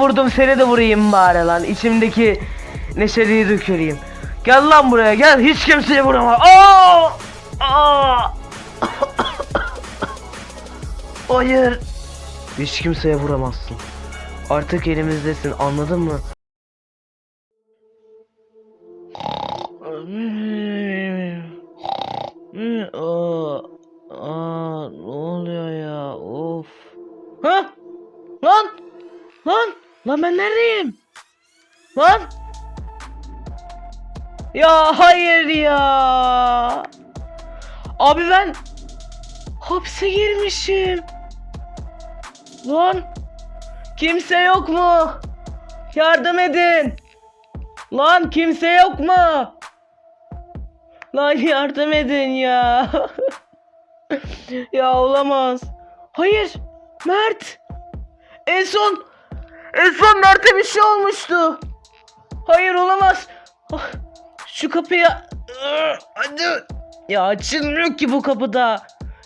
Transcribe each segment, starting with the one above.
vurdum seni de vurayım bari lan. İçimdeki neşeliği döküleyim. Gel lan buraya gel. Hiç kimseye vurama. Aa! Aa! Hayır. Hiç kimseye vuramazsın. Artık elimizdesin anladın mı? Aa, aa, ne oluyor ya? Of. Ha? Lan! Lan! Lan ben neredeyim? Lan! Ya hayır ya. Abi ben hapse girmişim. Lan! Kimse yok mu? Yardım edin. Lan kimse yok mu? Lan yardım edin ya. ya olamaz. Hayır. Mert. En son en son Mert'e bir şey olmuştu. Hayır olamaz. Ah, Şu kapıyı Ah, hadi. Ya açılmıyor ki bu kapıda.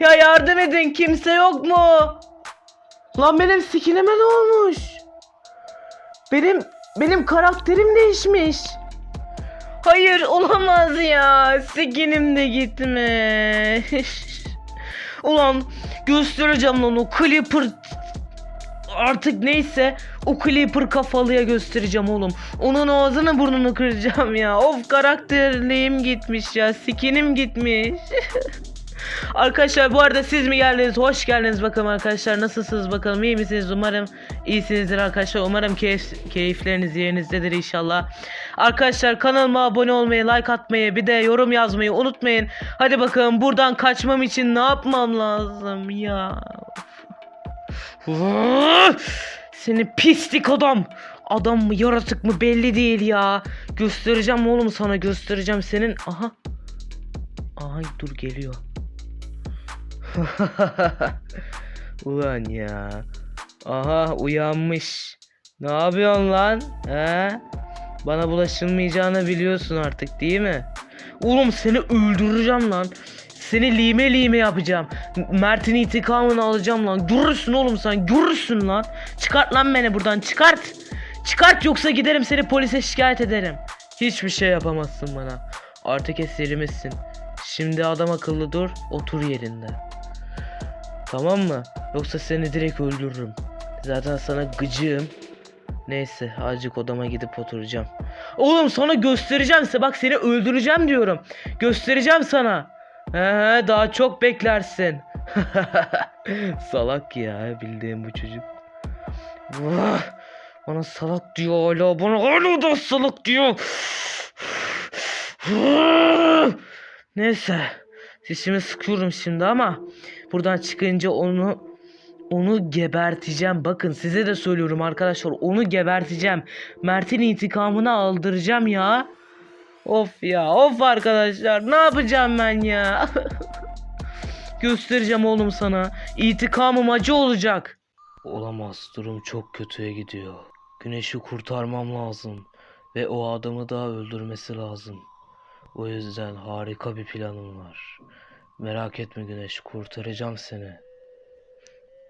Ya yardım edin kimse yok mu? Lan benim skinime ne olmuş? Benim benim karakterim değişmiş. Hayır olamaz ya. Skinim de gitmiş. Ulan göstereceğim lan o Clipper artık neyse o Clipper kafalıya göstereceğim oğlum. Onun ağzını burnunu kıracağım ya. Of karakterliğim gitmiş ya. Skinim gitmiş. Arkadaşlar bu arada siz mi geldiniz? Hoş geldiniz bakalım arkadaşlar. Nasılsınız bakalım? iyi misiniz? Umarım iyisinizdir arkadaşlar. Umarım keyif, keyifleriniz yerinizdedir inşallah. Arkadaşlar kanalıma abone olmayı, like atmayı, bir de yorum yazmayı unutmayın. Hadi bakalım buradan kaçmam için ne yapmam lazım ya? Seni pislik adam. Adam mı yaratık mı belli değil ya. Göstereceğim oğlum sana göstereceğim senin. Aha. Ay dur geliyor. Ulan ya. Aha uyanmış. Ne yapıyorsun lan? He? Bana bulaşılmayacağını biliyorsun artık değil mi? Oğlum seni öldüreceğim lan. Seni lime lime yapacağım. Mert'in intikamını alacağım lan. Görürsün oğlum sen. Görürsün lan. Çıkart lan beni buradan. Çıkart. Çıkart yoksa giderim seni polise şikayet ederim. Hiçbir şey yapamazsın bana. Artık eserimizsin. Şimdi adam akıllı dur. Otur yerinde. Tamam mı? Yoksa seni direkt öldürürüm. Zaten sana gıcığım. Neyse azıcık odama gidip oturacağım. Oğlum sana göstereceğim size bak seni öldüreceğim diyorum. Göstereceğim sana. He daha çok beklersin. salak ya bildiğim bu çocuk. Bana salak diyor hala bana hala da salak diyor. Neyse sesimi sıkıyorum şimdi ama buradan çıkınca onu onu geberteceğim. Bakın size de söylüyorum arkadaşlar. Onu geberteceğim. Mert'in intikamını aldıracağım ya. Of ya. Of arkadaşlar. Ne yapacağım ben ya? Göstereceğim oğlum sana. İntikamım acı olacak. Olamaz. Durum çok kötüye gidiyor. Güneşi kurtarmam lazım. Ve o adamı daha öldürmesi lazım. O yüzden harika bir planım var. Merak etme Güneş. Kurtaracağım seni.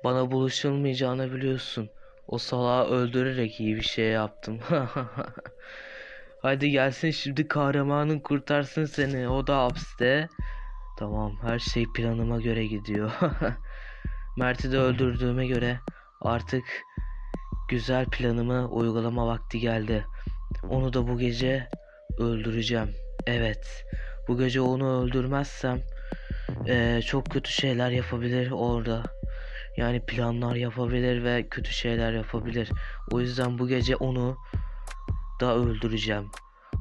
Bana bulaşılmayacağını biliyorsun. O salağı öldürerek iyi bir şey yaptım. Hadi gelsin şimdi kahramanın kurtarsın seni. O da hapiste. Tamam her şey planıma göre gidiyor. Mert'i de öldürdüğüme göre artık güzel planımı uygulama vakti geldi. Onu da bu gece öldüreceğim. Evet. Bu gece onu öldürmezsem eee, çok kötü şeyler yapabilir orada. Yani planlar yapabilir ve kötü şeyler yapabilir. O yüzden bu gece onu da öldüreceğim.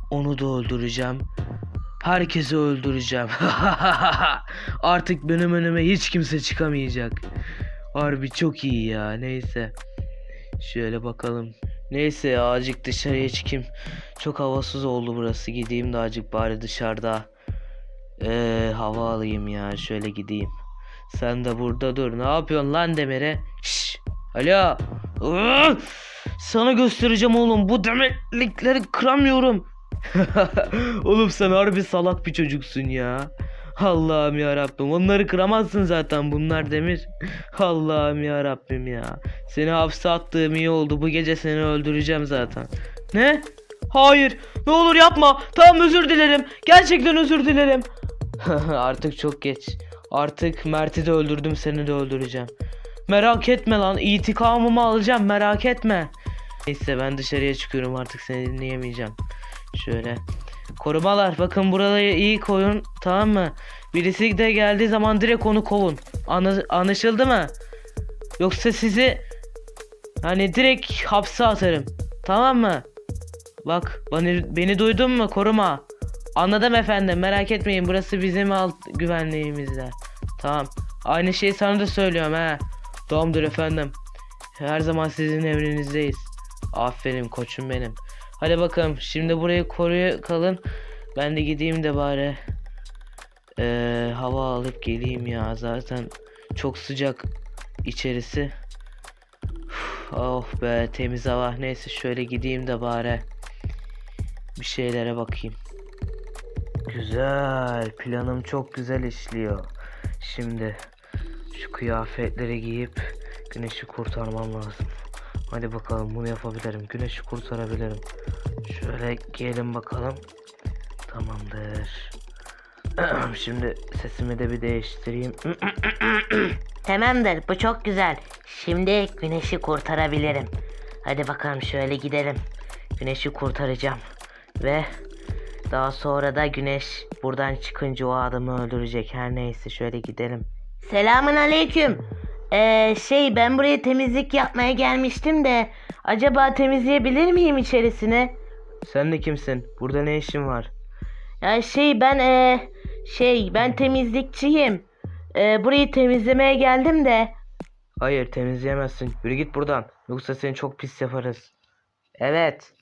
Onu da öldüreceğim. Herkesi öldüreceğim. Artık benim önüme hiç kimse çıkamayacak. Harbi çok iyi ya. Neyse. Şöyle bakalım. Neyse ya azıcık dışarıya çıkayım. Çok havasız oldu burası. Gideyim de azıcık bari dışarıda. Eee hava alayım ya. Şöyle gideyim. Sen de burada dur. Ne yapıyorsun lan Demir'e? Şşş. Alo. Sana göstereceğim oğlum. Bu demetlikleri kıramıyorum. oğlum sen harbi salak bir çocuksun ya. Allah'ım ya Rabbim. Onları kıramazsın zaten. Bunlar demir. Allah'ım ya Rabbim ya. Seni hapse attığım iyi oldu. Bu gece seni öldüreceğim zaten. Ne? Hayır. Ne olur yapma. Tamam özür dilerim. Gerçekten özür dilerim. Artık çok geç. Artık Mert'i de öldürdüm. Seni de öldüreceğim. Merak etme lan. İntikamımı alacağım. Merak etme. Neyse ben dışarıya çıkıyorum artık seni dinleyemeyeceğim. Şöyle. Korumalar bakın burayı iyi koyun tamam mı? Birisi de geldiği zaman direkt onu kovun. Anı- anlaşıldı mı? Yoksa sizi hani direkt hapse atarım. Tamam mı? Bak beni, beni duydun mu koruma? Anladım efendim merak etmeyin burası bizim alt güvenliğimizde. Tamam. Aynı şeyi sana da söylüyorum he. Tamamdır efendim. Her zaman sizin emrinizdeyiz. Aferin koçum benim. Hadi bakalım şimdi burayı koruya kalın. Ben de gideyim de bari. Ee, hava alıp geleyim ya zaten çok sıcak içerisi. Oh be temiz hava. Neyse şöyle gideyim de bari. Bir şeylere bakayım. Güzel. Planım çok güzel işliyor. Şimdi şu kıyafetleri giyip güneşi kurtarmam lazım. Hadi bakalım bunu yapabilirim. Güneşi kurtarabilirim. Şöyle giyelim bakalım. Tamamdır. Şimdi sesimi de bir değiştireyim. Tamamdır bu çok güzel. Şimdi güneşi kurtarabilirim. Hadi bakalım şöyle gidelim. Güneşi kurtaracağım. Ve daha sonra da güneş buradan çıkınca o adamı öldürecek. Her neyse şöyle gidelim. Selamun aleyküm. Ee, şey ben buraya temizlik yapmaya gelmiştim de acaba temizleyebilir miyim içerisini? Sen de kimsin? Burada ne işin var? Ya şey ben ee, şey ben temizlikçiyim. Ee, burayı temizlemeye geldim de. Hayır temizleyemezsin. Yürü git buradan. Yoksa seni çok pis yaparız. Evet.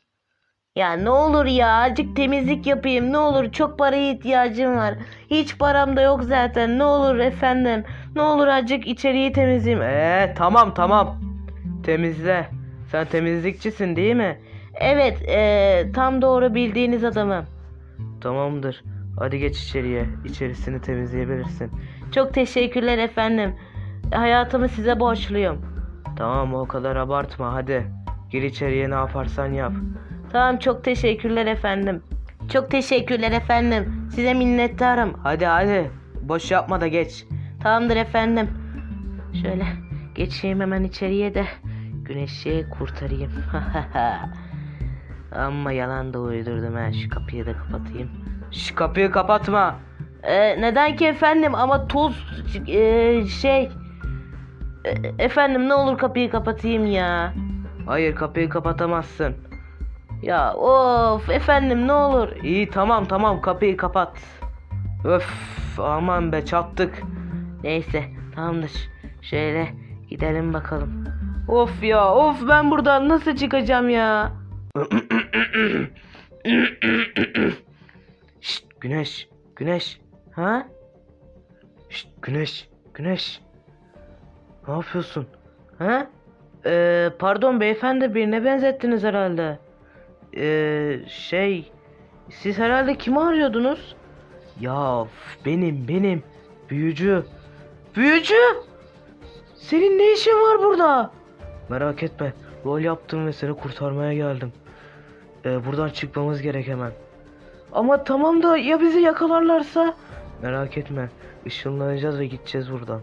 Ya ne olur ya azıcık temizlik yapayım ne olur çok paraya ihtiyacım var. Hiç param da yok zaten ne olur efendim. Ne olur azıcık içeriği temizleyeyim. Ee tamam tamam. Temizle. Sen temizlikçisin değil mi? Evet eee, tam doğru bildiğiniz adamım. Tamamdır. Hadi geç içeriye. İçerisini temizleyebilirsin. Çok teşekkürler efendim. Hayatımı size borçluyum. Tamam o kadar abartma hadi. Gir içeriye ne yaparsan yap. Tamam çok teşekkürler efendim. Çok teşekkürler efendim. Size minnettarım. Hadi hadi. Boş yapma da geç. Tamamdır efendim. Şöyle geçeyim hemen içeriye de güneşi kurtarayım. Ama yalan da uydurdum ha. Şu kapıyı da kapatayım. Şş kapıyı kapatma. Ee, neden ki efendim ama toz ee, şey E- efendim ne olur kapıyı kapatayım ya. Hayır kapıyı kapatamazsın. Ya of efendim ne olur. İyi tamam tamam kapıyı kapat. Öf aman be çattık. Neyse tamamdır. Şöyle gidelim bakalım. Of ya of ben buradan nasıl çıkacağım ya? Şşt güneş güneş ha? Şşt güneş güneş. Ne yapıyorsun? Ha? Ee, pardon beyefendi birine benzettiniz herhalde. Ee, şey siz herhalde kimi arıyordunuz? Ya benim benim büyücü. Büyücü? Senin ne işin var burada? Merak etme. Rol yaptım ve seni kurtarmaya geldim. Ee, buradan çıkmamız gerek hemen. Ama tamam da ya bizi yakalarlarsa? Merak etme. Işınlanacağız ve gideceğiz buradan.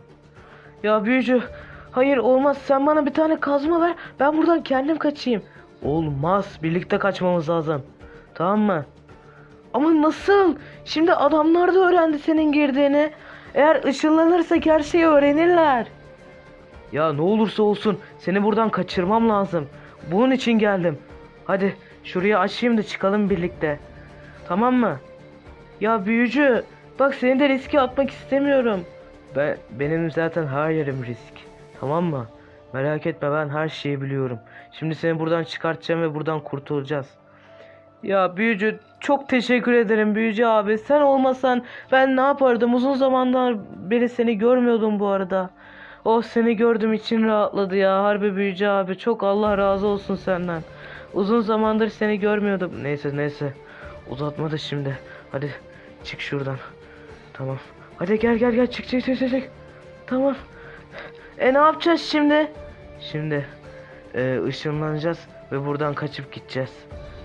Ya büyücü. Hayır olmaz. Sen bana bir tane kazma ver. Ben buradan kendim kaçayım. Olmaz. Birlikte kaçmamız lazım. Tamam mı? Ama nasıl? Şimdi adamlar da öğrendi senin girdiğini. Eğer ışınlanırsak her şeyi öğrenirler. Ya ne olursa olsun seni buradan kaçırmam lazım. Bunun için geldim. Hadi şurayı açayım da çıkalım birlikte. Tamam mı? Ya büyücü bak seni de riske atmak istemiyorum. Ben benim zaten her yerim risk. Tamam mı? Merak etme ben her şeyi biliyorum. Şimdi seni buradan çıkartacağım ve buradan kurtulacağız. Ya büyücü çok teşekkür ederim büyücü abi. Sen olmasan ben ne yapardım? Uzun zamandan beri seni görmüyordum bu arada. Oh seni gördüm için rahatladı ya. Harbi büyücü abi. Çok Allah razı olsun senden. Uzun zamandır seni görmüyordum. Neyse neyse. Uzatma da şimdi. Hadi çık şuradan. Tamam. Hadi gel gel gel çık çık çık çık. Tamam. E ne yapacağız şimdi? Şimdi e, ışınlanacağız ve buradan kaçıp gideceğiz.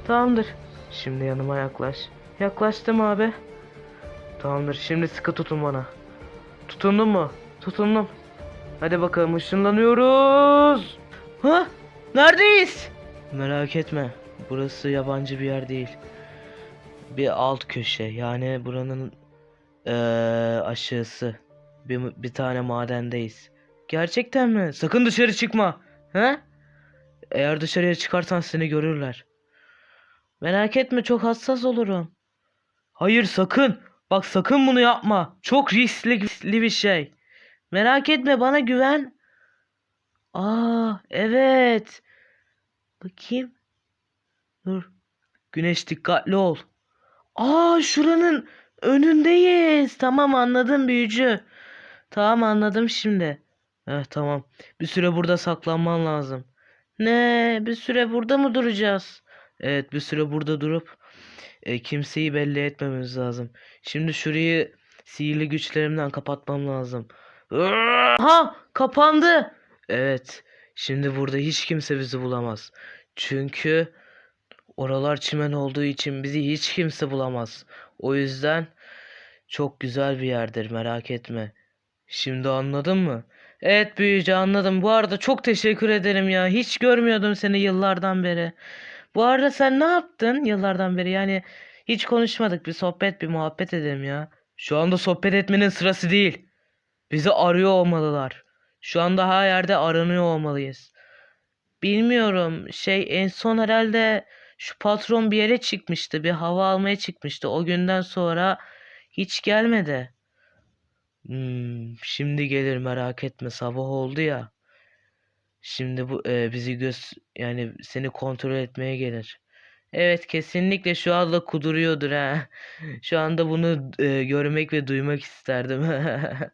Tamamdır. Şimdi yanıma yaklaş. Yaklaştım abi. Tamamdır. Şimdi sıkı tutun bana. Tutundun mu? Tutundum. Hadi bakalım ışınlanıyoruz. Ha? Neredeyiz? Merak etme. Burası yabancı bir yer değil. Bir alt köşe. Yani buranın eee aşağısı. Bir, bir tane madendeyiz. Gerçekten mi? Sakın dışarı çıkma. He? Eğer dışarıya çıkarsan seni görürler. Merak etme çok hassas olurum. Hayır sakın. Bak sakın bunu yapma. Çok riskli, riskli bir şey. Merak etme bana güven. Aa evet. Bakayım. Dur. Güneş dikkatli ol. Aa şuranın önündeyiz. Tamam anladım büyücü. Tamam anladım şimdi. Eh tamam. Bir süre burada saklanman lazım. Ne? Bir süre burada mı duracağız? Evet bir süre burada durup e, kimseyi belli etmemiz lazım. Şimdi şurayı sihirli güçlerimden kapatmam lazım. Ha kapandı. Evet. Şimdi burada hiç kimse bizi bulamaz. Çünkü oralar çimen olduğu için bizi hiç kimse bulamaz. O yüzden çok güzel bir yerdir merak etme. Şimdi anladın mı? Evet büyücü anladım. Bu arada çok teşekkür ederim ya. Hiç görmüyordum seni yıllardan beri. Bu arada sen ne yaptın yıllardan beri? Yani hiç konuşmadık. Bir sohbet, bir muhabbet edelim ya. Şu anda sohbet etmenin sırası değil. Bizi arıyor olmalılar. Şu anda her yerde aranıyor olmalıyız. Bilmiyorum. Şey en son herhalde şu patron bir yere çıkmıştı. Bir hava almaya çıkmıştı. O günden sonra hiç gelmedi. Hmm, şimdi gelir merak etme. Sabah oldu ya. Şimdi bu e, bizi göz yani seni kontrol etmeye gelir. Evet kesinlikle şu anda kuduruyordur ha. Şu anda bunu e, görmek ve duymak isterdim.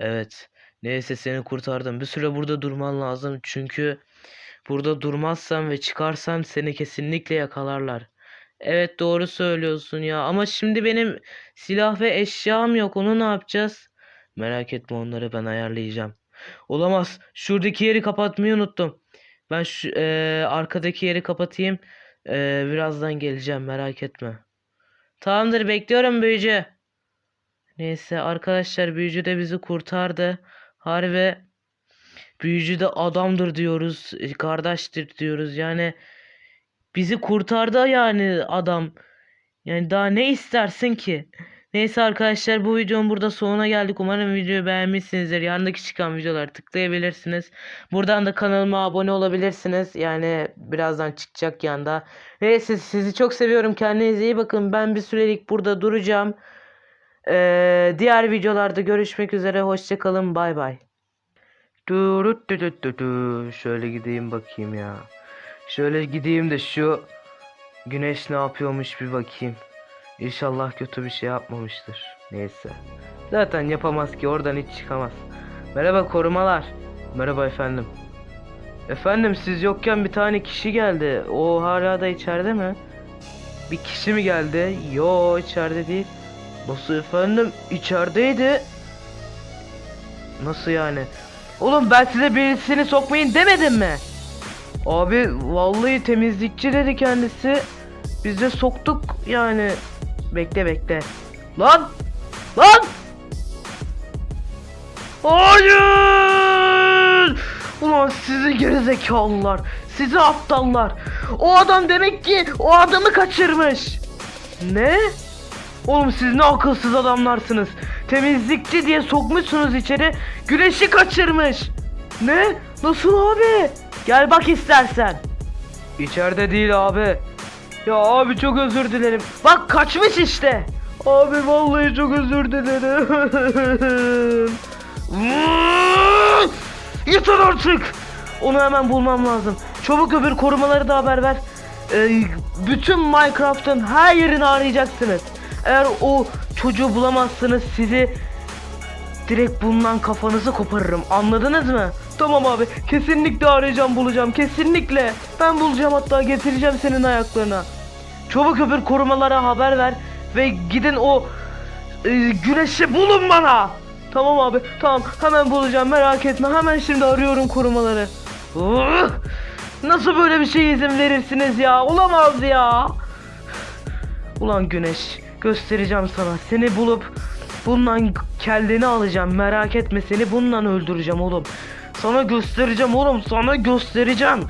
Evet. Neyse seni kurtardım. Bir süre burada durman lazım. Çünkü burada durmazsan ve çıkarsan seni kesinlikle yakalarlar. Evet doğru söylüyorsun ya. Ama şimdi benim silah ve eşyam yok. Onu ne yapacağız? Merak etme onları ben ayarlayacağım. Olamaz. Şuradaki yeri kapatmayı unuttum. Ben şu eee, arkadaki yeri kapatayım. Eee, birazdan geleceğim merak etme. Tamamdır bekliyorum büyücü. Neyse arkadaşlar büyücü de bizi kurtardı. Harbi büyücü de adamdır diyoruz. e, Kardeştir diyoruz. Yani bizi kurtardı yani adam. Yani daha ne istersin ki? Neyse arkadaşlar bu videonun burada sonuna geldik. Umarım videoyu beğenmişsinizdir. Yanındaki çıkan videoları tıklayabilirsiniz. Buradan da kanalıma abone olabilirsiniz. Yani birazdan çıkacak yanda. Neyse sizi çok seviyorum. Kendinize iyi bakın. Ben bir sürelik burada duracağım. Ee, diğer videolarda görüşmek üzere. Hoşçakalın. Bay bay. Şöyle gideyim bakayım ya. Şöyle gideyim de şu güneş ne yapıyormuş bir bakayım. İnşallah kötü bir şey yapmamıştır. Neyse. Zaten yapamaz ki oradan hiç çıkamaz. Merhaba korumalar. Merhaba efendim. Efendim siz yokken bir tane kişi geldi. O hala da içeride mi? Bir kişi mi geldi? Yo içeride değil. Nasıl efendim? İçerideydi. Nasıl yani? Oğlum ben size birisini sokmayın demedim mi? Abi vallahi temizlikçi dedi kendisi. Biz de soktuk yani. Bekle bekle. Lan! Lan! Hayır! Ulan sizi gerizekalılar. Sizi aptallar. O adam demek ki o adamı kaçırmış. Ne? Oğlum siz ne akılsız adamlarsınız. Temizlikçi diye sokmuşsunuz içeri. Güneşi kaçırmış. Ne? Nasıl abi? Gel bak istersen. İçeride değil abi. Ya abi çok özür dilerim. Bak kaçmış işte. Abi vallahi çok özür dilerim. Yeter artık. Onu hemen bulmam lazım. Çabuk öbür korumaları da haber ver. Ee, bütün Minecraft'ın her yerini arayacaksınız. Eğer o çocuğu bulamazsanız sizi direkt bundan kafanızı koparırım. Anladınız mı? Tamam abi. Kesinlikle arayacağım bulacağım. Kesinlikle. Ben bulacağım hatta getireceğim senin ayaklarına. Çabuk öbür korumalara haber ver ve gidin o e, güneşi bulun bana. Tamam abi tamam hemen bulacağım merak etme hemen şimdi arıyorum korumaları. Nasıl böyle bir şeye izin verirsiniz ya olamaz ya. Ulan güneş göstereceğim sana seni bulup bundan kelleni alacağım merak etme seni bundan öldüreceğim oğlum. Sana göstereceğim oğlum sana göstereceğim.